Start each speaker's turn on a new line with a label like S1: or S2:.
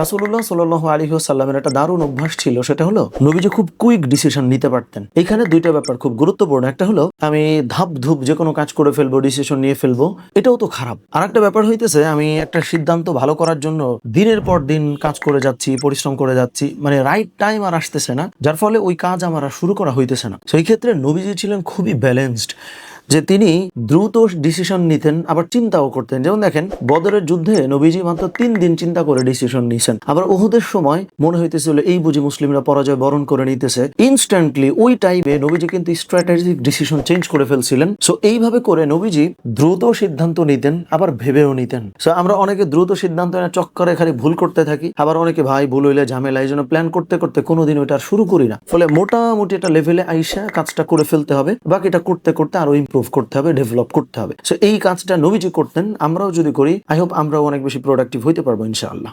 S1: রাসুল্লাহ সাল আলী সাল্লামের একটা দারুণ অভ্যাস ছিল, সেটা হলো নবীজি খুব কুইক ডিসিশন নিতে পারতেন। এখানে দুইটা ব্যাপার খুব গুরুত্বপূর্ণ। একটা হলো, আমি ধাপ ধুপ যে কোনো কাজ করে ফেলব ডিসিশন নিয়ে ফেলব, এটাও তো খারাপ। আর একটা ব্যাপার হইতেছে, আমি একটা সিদ্ধান্ত ভালো করার জন্য দিনের পর দিন কাজ করে যাচ্ছি, পরিশ্রম করে যাচ্ছি মানে রাইট টাইম আর আসতেছে না, যার ফলে ওই কাজ আমার শুরু করা হইতেছে না। সেই ক্ষেত্রে নবীজি ছিলেন খুবই ব্যালেন্সড যে তিনি দ্রুত ডিসিশন নিতেন, আবার চিন্তাও করতেন। যেমন দেখেন, বদরের যুদ্ধে নবীজি মাত্র তিন দিন চিন্তা করে ডিসিশন নিয়েছেন আবার ওহুদের সময় মনে হইতেছিল, এই বুঝি মুসলিমরা পরাজয় বরণ করে নিতেছে। ইনস্ট্যান্টলি ওই টাইমে নবীজি কিন্তু স্ট্র্যাটেজিক ডিসিশন চেঞ্জ করে ফেলছিলেন। সো এইভাবে করে নবীজি দ্রুত সিদ্ধান্ত নিতেন, আবার ভেবেও নিতেন। সো আমরা অনেকে দ্রুত সিদ্ধান্ত নেওয়া চক্করে খালি ভুল করতে থাকি। আবার অনেকে, ভাই, ভুল হইলে ঝামেলা। এই জন্য প্ল্যান করতে করতে কোনোদিন ওইটা শুরু করি না। ফলে মোটামুটি একটা লেভেলে আইসা কাজটা করে ফেলতে হবে। বাকিটা করতে করতে আরও ইমপ্রুভ করতে হবে ডেভেলপ করতে হবে। সো এই কাজটা নবীজি করতেন, আমরাও যদি করি আই হোপ আমরাও অনেক বেশি প্রোডাক্টিভ হইতে পারব, ইনশাআল্লাহ।